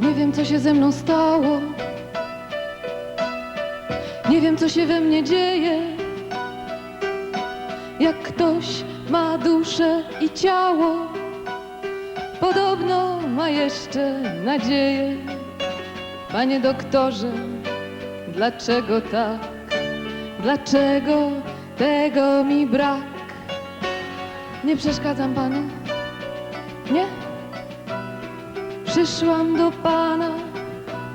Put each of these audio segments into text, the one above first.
Nie wiem, co się ze mną stało. Nie wiem, co się we mnie dzieje. Jak ktoś ma duszę i ciało, podobno ma jeszcze nadzieję. Panie doktorze, dlaczego tak? Dlaczego tego mi brak? Nie przeszkadzam panu? Przyszłam do pana,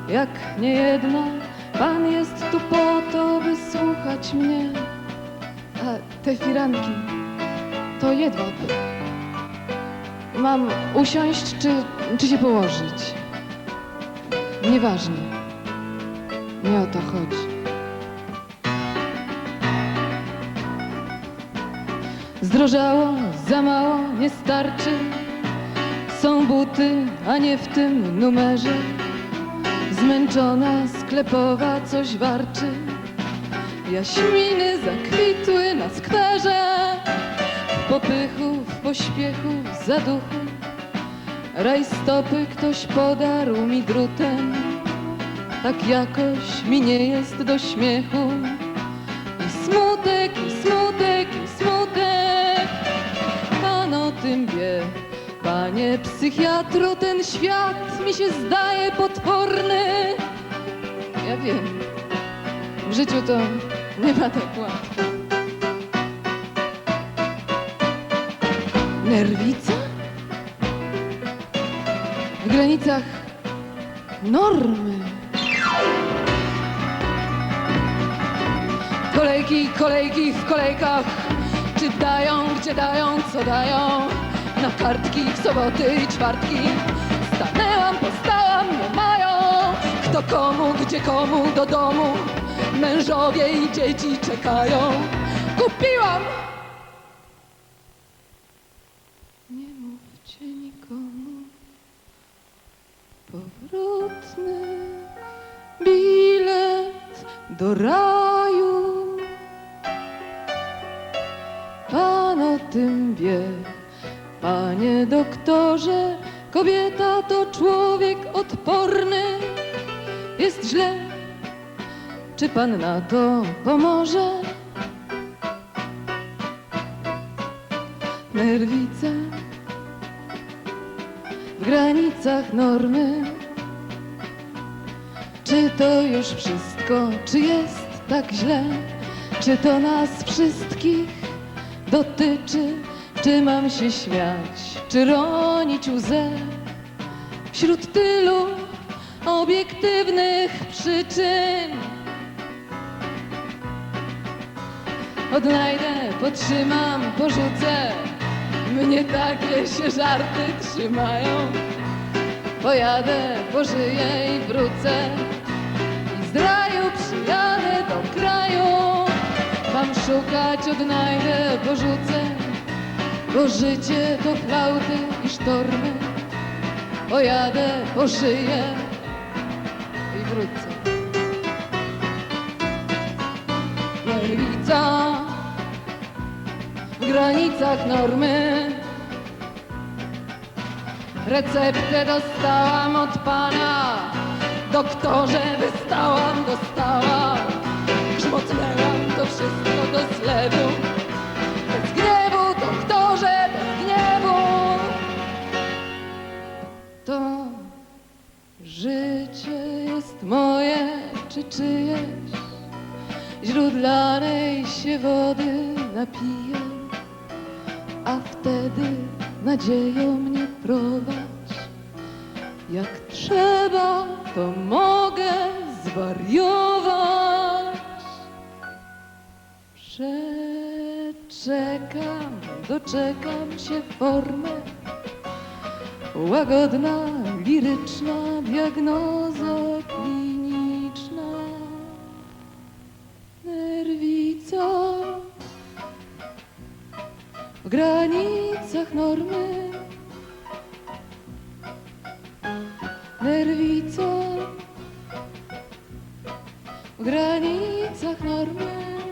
jak nie jedna. Pan jest tu po to, by słuchać mnie. A te firanki to jedwab. Mam usiąść czy, czy się położyć? Nieważne. Nie o to chodzi. Zdrożało, za mało, nie starczy. Są buty, a nie w tym numerze. Zmęczona sklepowa coś warczy. Jaśminy zakwitły na skwerze. W popychu, w pośpiechu, w zaduchu. Rajstopy ktoś podarł mi drutem. Tak jakoś mi nie jest do śmiechu. I smutek, i smutek, i smutek. Pan o tym wie. Panie psychiatro, ten świat mi się zdaje potworny. Ja wiem, w życiu to nie ma tak łatwo. Nerwica? W granicach normy. Kolejki, kolejki w kolejkach. Czy dają, gdzie dają, co dają? Na kartki w soboty i czwartki. Stanęłam, postałam, nie mają. Kto komu, gdzie komu, do domu. Mężowie i dzieci czekają. Kupiłam! Nie mówcie nikomu. Powrotny bilet do raju. Pan o tym wie, panie doktorze. Kobieta to człowiek odporny. Jest źle, czy pan na to pomoże? Nerwica w granicach normy. Czy to już wszystko, czy jest tak źle? Czy to nas wszystkich dotyczy? Czy mam się śmiać, czy ronić łzę? Wśród tylu obiektywnych przyczyn Odnajdę, potrzymam, porzucę. Mnie takie się żarty trzymają. Pojadę, pożyję i wrócę. I z raju przyjadę do kraju. Mam szukać, odnajdę, porzucę Bo życie to flauty i sztormy. Pojadę, poszyję i wrócę. Nerwica w granicach normy. Receptę dostałam od pana. Doktorze wystałam, dostałam życie jest moje czy czyjeś? Źródlanej się wody napiję A wtedy nadzieją mnie prowadź. Jak trzeba, to mogę zwariować. Przeczekam, doczekam się formy. Łagodna, liryczna diagnoza kliniczna. Nerwica. W granicach normy. Nerwica. W granicach normy